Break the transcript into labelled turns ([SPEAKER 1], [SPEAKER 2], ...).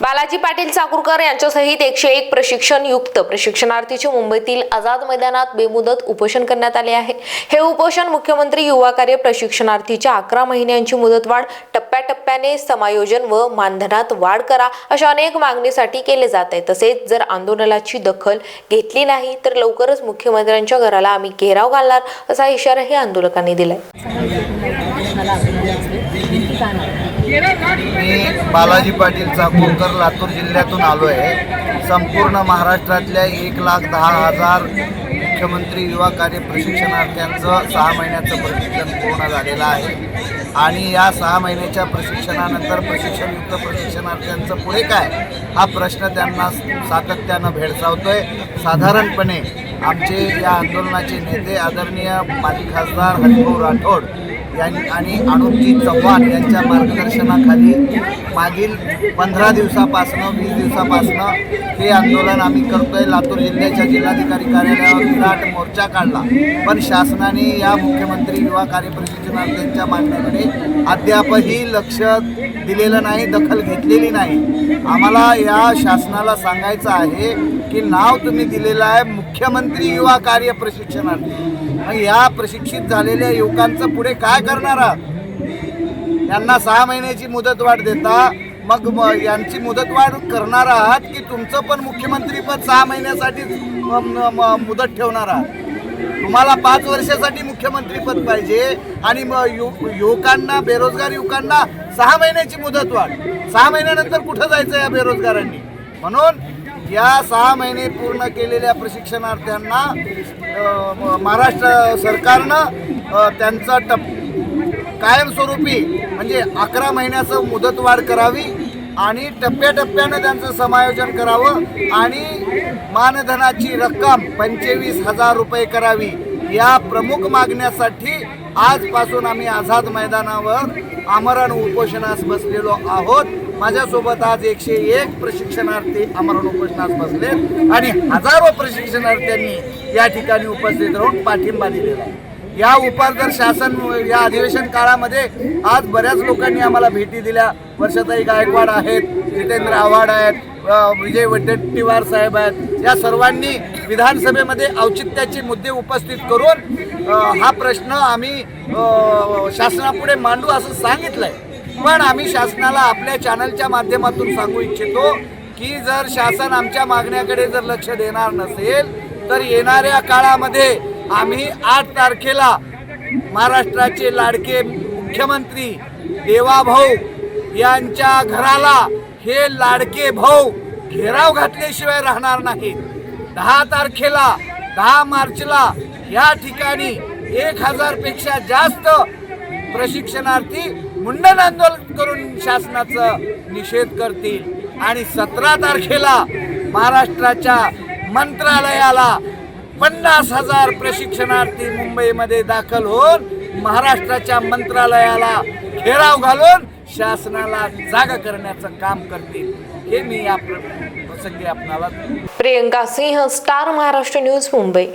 [SPEAKER 1] बालाजी पाटील चाकूरकर यांच्यासहित एकशे एक प्रशिक्षण युक्त प्रशिक्षणार्थीचे मुंबईतील आझाद मैदानात बेमुदत उपोषण करण्यात आले आहे. हे उपोषण मुख्यमंत्री युवा कार्य प्रशिक्षणार्थीच्या अकरा महिन्यांची मुदतवाढ टप्प्याटप्प्याने समायोजन व मानधनात वाढ करा अशा अनेक मागणीसाठी केले जात आहे. तसेच जर आंदोलनाची दखल घेतली नाही तर लवकरच मुख्यमंत्र्यांच्या घराला आम्ही घेराव घालणार असा इशाराही आंदोलकांनी दिलाय.
[SPEAKER 2] मी बालाजी पाटीलचा चाकूरकर लातूर जिल्ह्यातून आलो आहे संपूर्ण महाराष्ट्रातल्या एक लाख दहा हजार मुख्यमंत्री युवा कार्य प्रशिक्षणार्थ्यांचं सहा महिन्याचं प्रशिक्षण पूर्ण झालेलं आहे. आणि या सहा महिन्याच्या प्रशिक्षणानंतर प्रशिक्षणयुक्त प्रशिक्षणार्थ्यांचं पुढे काय? हा प्रश्न त्यांना सातत्यानं भेडसावतोय. साधारणपणे आमचे या आंदोलनाचे नेते आदरणीय माजी खासदार हरिभाऊ राठोड यांनी आणि अनुपजी चव्हाण यांच्या मार्गदर्शनाखाली मागील पंधरा दिवसापासनं वीस दिवसापासनं हे आंदोलन आम्ही करतोय. लातूर जिल्ह्याच्या जिल्हाधिकारी कार्यालयावर विराट मोर्चा काढला. पण शासनाने या मुख्यमंत्री युवा कार्यप्रशिक्षणार्थ प्रशिक्षणार्थ्यांच्या मागणीकडे अद्यापही लक्ष दिलेलं नाही दखल घेतलेली नाही. आम्हाला या शासनाला सांगायचं आहे की नाव तुम्ही दिलेलं आहे मुख्यमंत्री युवा कार्य प्रशिक्षणार्थी मग या प्रशिक्षित झालेल्या युवकांचं पुढे काय करणार आहात? यांना सहा महिन्याची मुदतवाढ देता मग म- यांची मुदतवाढ करणार आहात की तुमचं पण मुख्यमंत्रीपद सहा महिन्यासाठी मुदत ठेवणार आहात? तुम्हाला पाच वर्षासाठी मुख्यमंत्रीपद पाहिजे आणि मग यु युवकांना बेरोजगार युवकांना सहा महिन्याची मुदतवाढ सहा महिन्यानंतर कुठं जायचं या बेरोजगारांनी? म्हणून या सहा महिने पूर्ण केलेल्या प्रशिक्षणार्थ्यांना महाराष्ट्र सरकारनं त्यांचा टप कायमस्वरूपी म्हणजे अकरा महिन्याचं मुदतवाढ करावी आणि टप्प्याटप्प्यानं त्यांचं समायोजन करावं आणि मानधनाची रक्कम पंचवीस हजार रुपये करावी या प्रमुख मागण्यासाठी आजपासून आम्ही आझाद मैदानावर आमरण उपोषणास बसलेलो आहोत. माझ्यासोबत आज एकशे एक प्रशिक्षणार्थी आमरण उपोषणास बसले आणि हजारो प्रशिक्षणार्थ्यांनी या ठिकाणी उपस्थित राहून पाठिंबा दिलेला आहे. या उपार जर शासन या अधिवेशन काळामध्ये आज बऱ्याच लोकांनी आम्हाला भेटी दिल्या. वर्षाताई गायकवाड आहेत जितेंद्र आव्हाड आहेत विजय वडेट्टीवार साहेब आहेत. या सर्वांनी विधानसभेमध्ये औचित्याचे मुद्दे उपस्थित करून हा प्रश्न आम्ही शासनापुढे मांडू असं सांगितलंय. पण आम्ही शासनाला आपल्या चॅनलच्या माध्यमातून सांगू इच्छितो की जर शासन आमच्या मागण्याकडे जर लक्ष देणार नसेल तर येणाऱ्या काळामध्ये आम्ही आठ तारखेला महाराष्ट्राचे लाडके मुख्यमंत्री देवाभाऊ यांच्या घराला हे लाडके भाऊ घेराव घातल्याशिवाय राहणार नाहीत. दहा तारखेला दहा मार्चला या ठिकाणी एक हजारपेक्षा जास्त प्रशिक्षणार्थी मुंडन आंदोलन करून शासनाचा निषेध करतील. आणि सतरा तारखेला महाराष्ट्राच्या मंत्रालयाला पन्नास हजार प्रशिक्षणार्थी मुंबईमध्ये दाखल होऊन महाराष्ट्राच्या मंत्रालयाला घेराव घालून शासनाला जागा करण्याचं काम करतील. हे मी या प्रसंगी आपणाला
[SPEAKER 1] प्रियंका सिंह स्टार महाराष्ट्र न्यूज मुंबई.